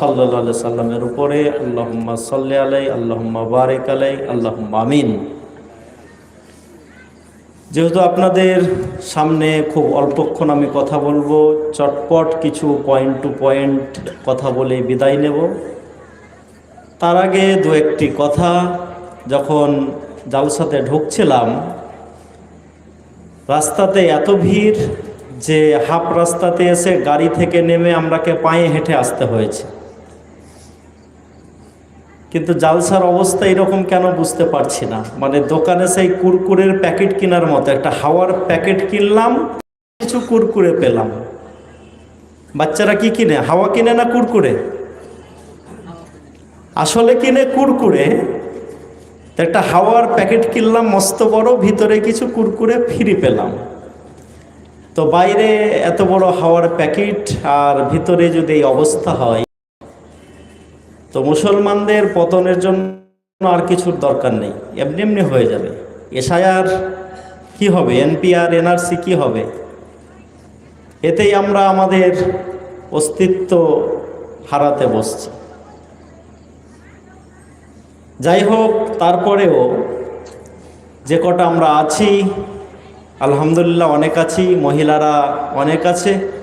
সাল্লা সাল্লামের উপরে, আল্লাহম্মা সাল্লি আলাই আল্লাহম্মা বারেক আলাই আল্লাহম্মা আমিন। যেহেতু আপনাদের সামনে খুব অল্পক্ষণ আমি কথা বলব, চটপট কিছু পয়েন্ট টু পয়েন্ট কথা বলে বিদায় নেব। তার আগে দু একটি কথা, যখন জালসাতে ঢুকছিলাম, রাস্তাতে এত ভিড় যে হাফ রাস্তাতে এসে গাড়ি থেকে নেমে আমরাকে পায়ে হেঁটে আসতে হয়েছে। কিন্তু জালসার অবস্থা এরকম কেন বুঝতে পারছি না? মানে দোকানে সেই কুরকুরের প্যাকেট কেনার মতো, একটা হাওয়ার প্যাকেট কিনলাম, কিছু কুরকুরে পেলাম। বাচ্চারা কি কিনে? হাওয়া কিনে না কুরকুরে? আসলে কিনে কুরকুরে। একটা হাওয়ার প্যাকেট কিনলাম, মস্ত বড়, ভিতরে কিছু কুরকুরে ফ্রি পেলাম। তো বাইরে এত বড় হাওয়ার প্যাকেট আর ভিতরে যদি এই অবস্থা হয় তো মুসলমানদের পতনের জন্য আর কিছুর দরকার নেই। এমনি এমনি হয়ে যাবে। এসআইআর কি হবে? এনপিআর এনআরসি কি হবে? এতেই আমরা আমাদের অস্তিত্ব হারাতে বসছি। যাই হোক, তারপরেও যে কটা আমরা আছি, আলহামদুলিল্লাহ অনেক আছি, মহিলারা অনেক আছে।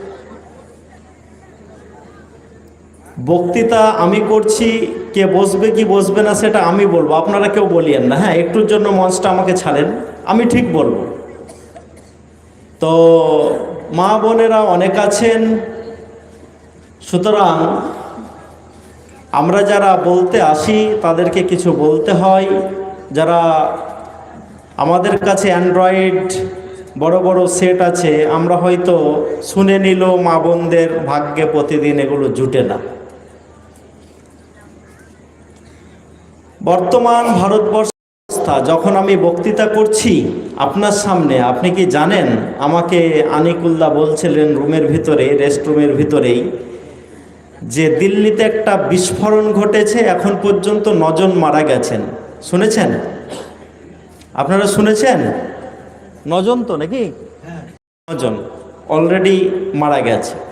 বক্তৃতা আমি করছি, কে বসবে কি বসবে না সেটা আমি বলব। আপনারা কেউ বলিয়েন না। হ্যাঁ একটুর জন্য মঞ্চটা আমাকে ছাড়েন। আমি ঠিক বলব। তো মা বোনেরা অনেক আছেন। সুতরাং আমরা যারা বলতে আসি, তাদেরকে কিছু বলতে হয়। যারা আমাদের কাছে অ্যান্ড্রয়েড বড় বড় সেট আছে, আমরা হয়তো শুনে নিল মা বোনদের ভাগ্যে প্রতিদিন এগুলো জুটে না। বর্তমান ভারতবর্ষ অবস্থা যখন আমি বক্তৃতা করছি আপনার সামনে আপনি কি জানেন? আমাকে আনিকুল্লা বলছিলেন রুমের ভিতরে রেস্টরুমের ভিতরেই যে দিল্লিতে একটা বিস্ফোরণ ঘটেছে এখন পর্যন্ত নজন মারা গেছেন। শুনেছেন? আপনারা শুনেছেন? নজন তো নাকি? নজন। অলরেডি মারা গেছে।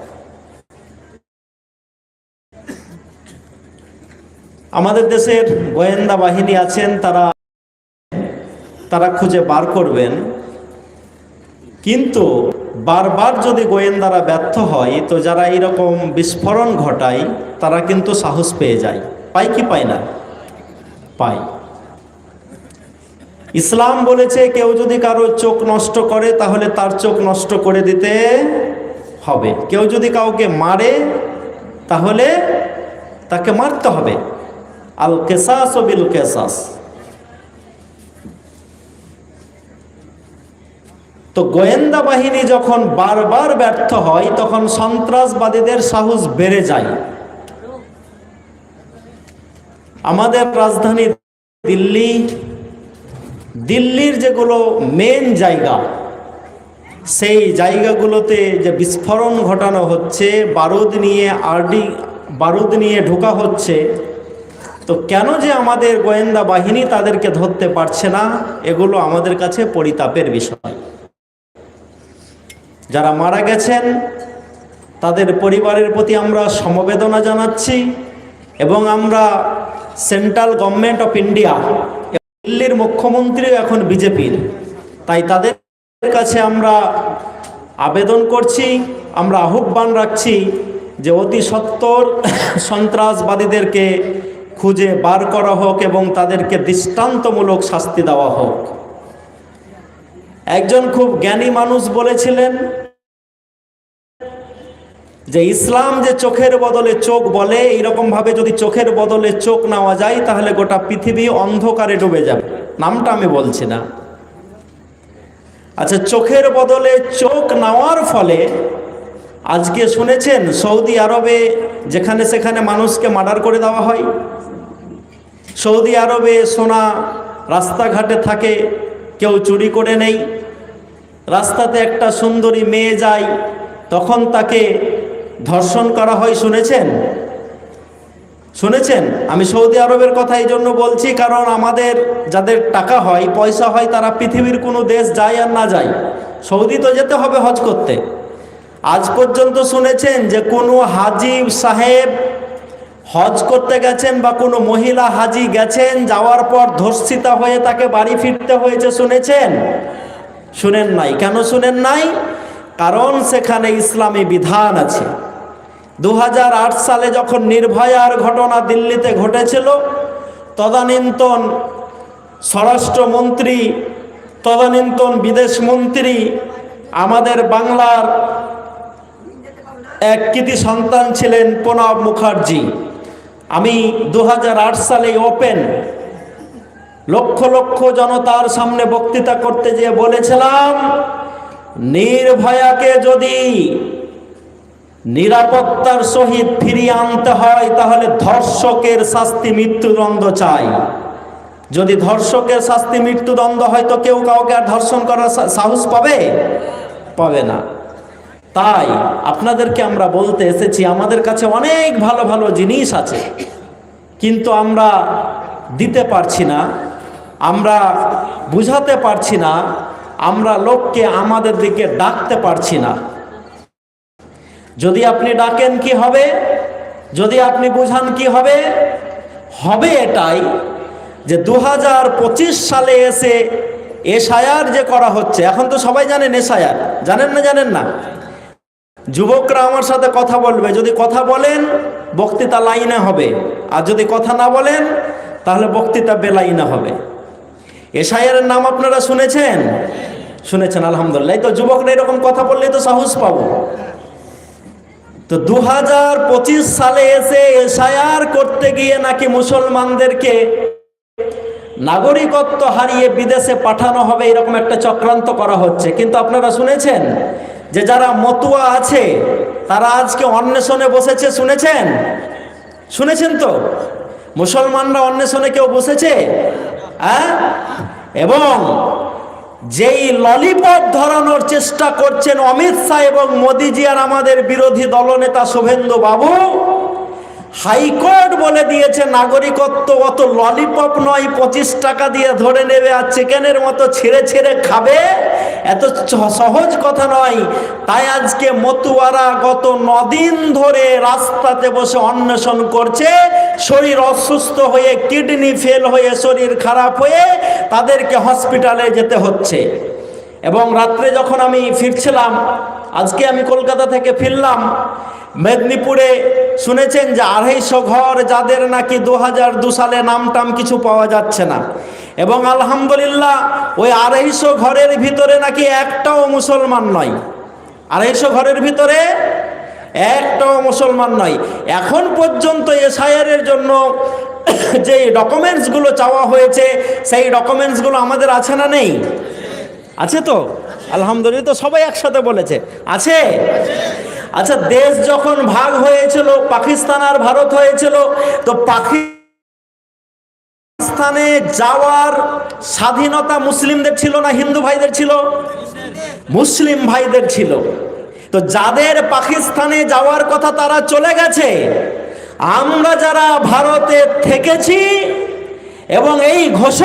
আমাদের দেশের গোয়েন্দা বাহিনী আছেন, তারা তারা খুঁজে বার করবেন। কিন্তু বারবার যদি গোয়েন্দারা ব্যর্থ হয়, তো যারা এইরকম বিস্ফোরণ ঘটায়, তারা কিন্তু সাহস পেয়ে যায়। পায় কি পায় না? পায়। ইসলাম বলেছে, কেউ যদি কারও চোখ নষ্ট করে, তাহলে তার চোখ নষ্ট করে দিতে হবে। কেউ যদি কাউকে মারে, তাহলে তাকে মারতে হবে। আল কেসাস ও বিল কেসাস তো গোয়েন্দা বাহিনী যখন বারবার ব্যর্থ হয়, তখন সন্ত্রাসবাদীদের সাহস বেড়ে যায়। আমাদের রাজধানী দিল্লি, দিল্লির যেগুলো মেন জায়গা, সেই জায়গাগুলোতে যে বিস্ফোরণ ঘটানো হচ্ছে, বারুদ নিয়ে আরডি, বারুদ নিয়ে ঢোকা হচ্ছে তো কেন যে আমাদের গোয়েন্দা বাহিনী তাদেরকে ধরতে পারছে না, এগুলো আমাদের কাছে পরিতাপের বিষয়। যারা মারা গেছেন, তাদের পরিবারের প্রতি আমরা সমবেদনা জানাচ্ছি এবং আমরা সেন্ট্রাল গভর্নমেন্ট অফ ইন্ডিয়া দিল্লির মুখ্যমন্ত্রীও এখন বিজেপির। তাই তাদের কাছে আমরা আবেদন করছি, আমরা আহ্বান রাখছি যে অতি সত্বর সন্ত্রাসবাদীদেরকে খুঁজে বার করা হোক এবং তাদেরকে দৃষ্টান্তমূলক শাস্তি দেওয়া হোক। একজন খুব জ্ঞানী মানুষ বলেছিলেন যে, ইসলাম যে চোখের বদলে চোখ বলে, এইরকম ভাবে যদি চোখের বদলে চোখ নেওয়া যায়, তাহলে গোটা পৃথিবী অন্ধকারে ডুবে যাবে। নামটা আমি বলছি না। আচ্ছা চোখের বদলে চোখ নেওয়ার ফলে আজকে শুনেছেন সৌদি আরবে যেখানে সেখানে মানুষকে মার্ডার করে দেওয়া হয়। সৌদি আরবে সোনা রাস্তাঘাটে থাকে, কেউ চুরি করে নেই রাস্তাতে একটা সুন্দরী মেয়ে যায়, তখন তাকে ধর্ষণ করা হয়, শুনেছেন? শুনেছেন? আমি সৌদি আরবের কথা এই জন্য বলছি, কারণ আমাদের যাদের টাকা হয়, পয়সা হয়, তারা পৃথিবীর কোনো দেশ যায় আর না যায়। সৌদি তো যেতে হবে হজ করতে। আজ পর্যন্ত শুনেছেন যে কোনো হাজি সাহেব হজ করতে গেছেন বা কোনো মহিলা হাজি গেছেন, যাওয়ার পর ধর্ষিতা হয়ে তাকে বাড়ি ফিরতে হয়েছে শুনেছেন? শুনেন নাই। কেন শুনেন নাই? কারণ সেখানে ইসলামী বিধান আছে। দু হাজার আট সালে যখন নির্ভয়ার ঘটনা দিল্লিতে ঘটেছিল, তদানীন্তন স্বরাষ্ট্রমন্ত্রী, তদানীন্তন বিদেশ মন্ত্রী আমাদের বাংলার এক কৃতি সন্তান ছিলেন প্রণব মুখার্জি। আমি দু হাজার আট সালে ওপেন। লক্ষ লক্ষ জনতার সামনে বক্তৃতা করতে যেয়ে বলেছিলাম, নির্ভয়াকে যদি নিরাপত্তার সহিত ফিরিয়ে আনতে হয়, তাহলে ধর্ষকের শাস্তি মৃত্যুদণ্ড চাই। যদি ধর্ষকের শাস্তি মৃত্যুদণ্ড হয়, তো কেউ কাউকে আর ধর্ষণ করার সাহস পাবে? পাবে না। তাই আপনাদেরকে আমরা বলতে এসেছি, আমাদের কাছে অনেক ভালো ভালো জিনিস আছে, কিন্তু আমরা দিতে পারছি না, আমরা বুঝাতে পারছি না, আমরা লোককে আমাদের দিকে ডাকতে পারছি না। যদি আপনি ডাকেন কি হবে? যদি আপনি বুঝান কি হবে? হবে এটাই যে দু হাজার পঁচিশ সালে এসে এসআইআর যে করা হচ্ছে, এখন তো সবাই জানেন এসআইআর জানেন না জানেন না? যুবকরা আমার সাথে কথা বলবে। যদি কথা বলেন, বক্তৃতা লাইনে হবে। আর যদি কথা না বলেন, তাহলে বক্তৃতা বেলাইনে হবে। এসআইআর নাম আপনারা শুনেছেন? শুনেছেন, আলহামদুলিল্লাহ। তো যুবকরা এরকম কথা বললেই তো সাহস পাবো। তো দু হাজার পঁচিশ সালে এসে এসআইআর করতে গিয়ে নাকি মুসলমানদেরকে নাগরিকত্ব হারিয়ে বিদেশে পাঠানো হবে, এরকম একটা চক্রান্ত করা হচ্ছে। কিন্তু আপনারা শুনেছেন? যে যারা মতুয়া আছে, তারা আজকে অন্বেষণে বসেছে, শুনেছেন? শুনেছেন তো? মুসলমানরা অন্বেষণে কেউ বসেছে? হ্যাঁ? এবং যেই ললিপপ ধরানোর চেষ্টা করছেন অমিত শাহ এবং মোদিজি আর আমাদের বিরোধী দলনেতা শুভেন্দু বাবু হাইকোর্ট বলে দিয়েছে, নাগরিকত্ব অত ললিপপ নয়, পঁচিশ টাকা দিয়ে ধরে নেবে আর চিকেনের মতো ছেড়ে ছেড়ে খাবে? এত সহজ কথা নয়। তাই আজকে মতুয়ারা গত নদিন ধরে রাস্তাতে বসে অন্বেষণ করছে, শরীর অসুস্থ হয়ে, কিডনি ফেল হয়ে, শরীর খারাপ হয়ে তাদেরকে হসপিটালে যেতে হচ্ছে। এবং রাত্রে যখন আমি ফিরছিলাম, আজকে আমি কলকাতা থেকে ফিরলাম মেদিনীপুরে শুনেছেন যে আড়াইশো ঘর যাদের নাকি দু হাজার দু সালে নাম টাম কিছু পাওয়া যাচ্ছে না। এবং আলহামদুলিল্লাহ ওই আড়াইশো ঘরের ভিতরে নাকি একটাও মুসলমান নয়। আড়াইশো ঘরের ভিতরে একটাও মুসলমান নয়। এখন পর্যন্ত এসআইআরের জন্য যে ডকুমেন্টসগুলো চাওয়া হয়েছে, সেই ডকুমেন্টসগুলো আমাদের আছে না নেই? আছে তো? আলহামদুলিল্লাহ, তো সবাই একসাথে বলেছে। আছে? আচ্ছা দেশ যখন ভাগ হয়েছিল, পাকিস্তান আর ভারত হয়েছিল, তো পাকিস্তানে যাওয়ার স্বাধীনতা মুসলিমদের ছিল না হিন্দু ভাইদের ছিল? মুসলিম ভাইদের ছিল। তো যাদের পাকিস্তানে যাওয়ার কথা তারা চলে গেছে, আমরা যারা ভারতে থেকেছি, এবং এই ঘোষণা